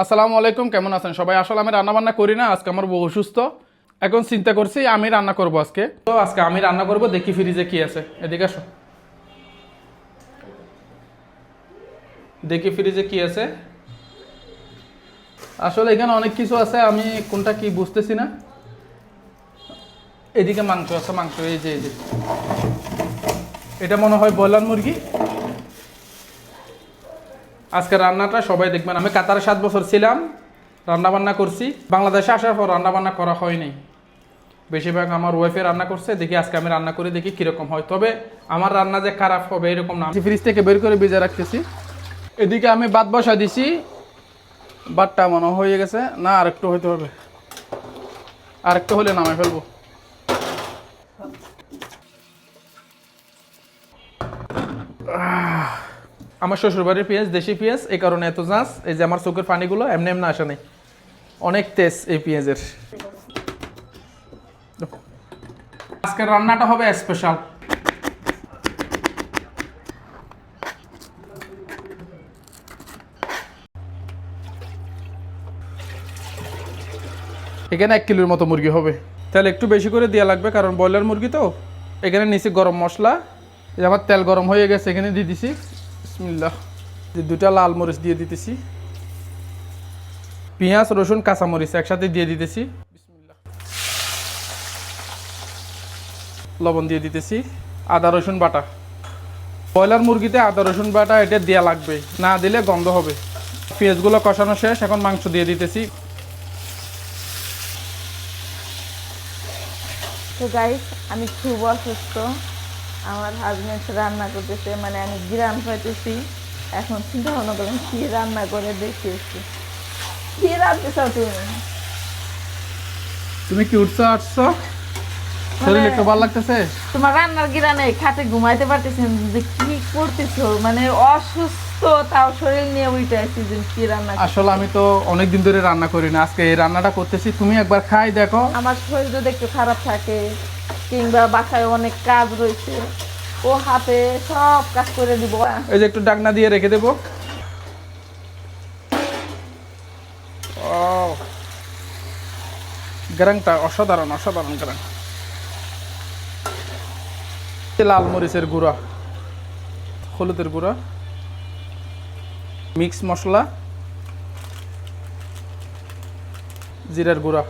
আসসালামু আলাইকুম, কেমন আছেন? সবাই আসলে আমি রান্না বান্না করি না, আজকে আমার বউ অসুস্থ। এখন চিন্তা করছি, আমি রান্না করব আজকে। তো আজকে আমি রান্না করব, দেখি ফ্রিজে কি আছে। এদিকে আসো। দেখি ফ্রিজে কি আছে। আসলে এখানে অনেক কিছু আছে, আমি কোনটা কি বুঝতেছি না। এদিকে মাংস আছে, মাংস এই যে এই যে। এটা মনে হয় ব্রয়লার মুরগি। আজকে রান্নাটা সবাই দেখবেন। আমি কাতারে সাত বছর ছিলাম রান্না বান্না করছি। বাংলাদেশে আসার পর রান্না বান্না করা হয়নি। বেশিরভাগ আমার ওয়াইফে রান্না করছে, দেখি আজকে আমি রান্না করে, দেখি কীরকম হয়। তবে আমার রান্না যে খারাপ হবে এরকম না। ফ্রিজ থেকে বের করে ভিজে রাখতেছি। এদিকে আমি বাদ বসা দিছি। বাদটা মনে হয়ে গেছে। না, আরেকটু হইতে হবে। আরেকটু হলে নামাই ফেলব। আমার শ্বশুরবাড়ির পেঁয়াজ, দেশি পেঁয়াজ, এই কারণে এত জাঁচ এই যে আমার চোখের পানিগুলো এমনি এমনি আসে নাই। অনেক তেজ এই পেঁয়াজের। আজকের রান্নাটা হবে স্পেশাল এখানে এক কিলোর মতো মুরগি হবে। তেল একটু বেশি করে দেওয়া লাগবে, কারণ ব্রয়লার মুরগি তো। এখানে নিচে গরম মশলা। আমার তেল গরম হয়ে গেছে, এখানে দিয়ে দিছি। বিসমিল্লাহ। যে দুটা লাল মরিচ দিয়ে দিতেছি। পেঁয়াজ, রসুন, কাঁচামরিচ একসাথে দিয়ে দিতেছি। লবণ দিয়ে দিতেছি। আদা, রসুন বাটা। ব্রয়লার মুরগিতে আদা, রসুন বাটা এটা দেওয়া লাগবে। না দিলে গন্ধ হবে। পেঁয়াজগুলো কষানো শেষ, এখন মাংস দিয়ে দিতেছি। তো গাইস আমি খুব অসুস্থ। আমার হাজবেন্ড রান্না করতেছে মানে আমি গ্রাম পাইতেছি এখন চিন্তা ভাবনা করেন কি রান্না করে দেখিয়েছি কি রাঁধতেছ তুমি? তুমি কি উঠছো আসছো? শরীর একটু ভালো লাগতেছে? তোমার রান্নার গিরানে খাটে ঘুমাইতে পারতেছেন যে কি করতেছো? মানে অসুস্থ তাও শরীর নিয়ে উঠে যে কি রান্না আসলে আমি তো অনেক দিন ধরে রান্না করি না। আজকে এই রান্নাটা করতেছি তুমি একবার খাই দেখো। আমার শরীর যদি একটু খারাপ থাকে কিংবা বাসায় অনেক কাজ রয়েছে, ও হাতে সব কাজ করে দিব। এই যে একটু ডাকনা দিয়ে রেখে দেবো। গ্রাংটা অসাধারণ অসাধারণ গ্রাং লাল মরিচের গুঁড়া, হলুদের গুঁড়া, মিক্স মশলা, জিরার গুঁড়া।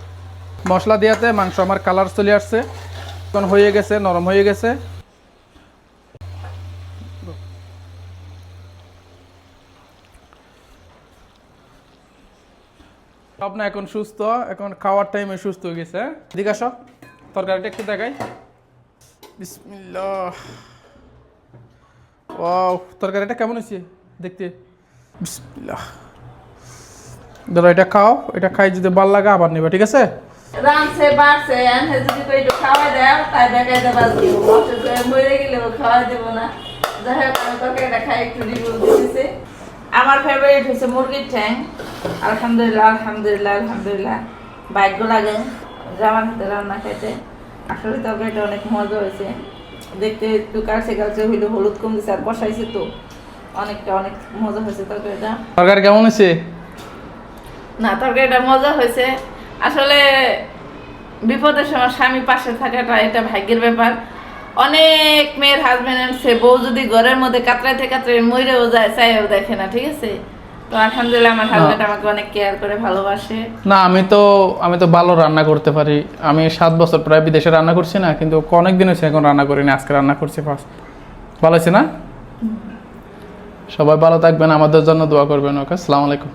মশলা দেওয়াতে মাংস আমার কালার চলে আসছে। হয়ে গেছে, নরম হয়ে গেছে। না এখন সুস্থ, এখন খাওয়ার টাইমে সুস্থ হয়ে গেছে? এদিকে আসো, তরকারিটা একটু দেখাই। বিসমিল্লাহ। ও তরকারিটা কেমন হয়েছে দেখতে? বিসমিল্লাহ। ধরো এটা খাও, এটা খাই যদি ভালো লাগে আবার নেবে, ঠিক আছে? রানছে বাড়ছে এনহে যদি কই একটু খাওয়াই দেয় তাই দেখাইতে পারছি অসুস্থ মরে গেলেও খাওয়াই দেবো না। যাই হোক আমি তোকে এটা খাই একটু রিভিউ দিতেছি। আমার ফেভারিট হচ্ছে মুরগির ঠ্যাং। আলহামদুলিল্লাহ আলহামদুলিল্লাহ আলহামদুলিল্লাহ। ভাগ্য লাগে। যে আমার হাতে রান্না খাইতে। আসলে তরকারিটা অনেক মজা হয়েছে দেখতে একটু কালচে কালচে হইল হলুদ কম দিছে আর বসাইছে তো। অনেকটা অনেক মজা হয়েছে তরকারিটা। তরকারি কেমন হয়েছে না তরকারিটা মজা হয়েছে আসলে বিপদের সময় স্বামী পাশে থাকাটা এটা ভাগ্যের ব্যাপার। অনেক মেয়ের হাজবেন্ড সে বউ যদি ঘরের মধ্যে কাতরাইতে কাতরাই মরেও যায় চাইও দেখে না ঠিক আছে? তো আলহামদুলিল্লাহ আমার হাজবেন্ড আমাকে অনেক কেয়ার করে ভালোবাসে। না আমি তো আমি তো ভালো রান্না করতে পারি। আমি সাত বছর প্রায় বিদেশে রান্না করছি না কিন্তু অনেক দিন হয়েছে এখন রান্না করিনি আজকে রান্না করছি ফার্স্ট ভালো হয়েছে না? সবাই ভালো থাকবেন আমাদের জন্য দোয়া করবেন ওকে? আসসালামু আলাইকুম।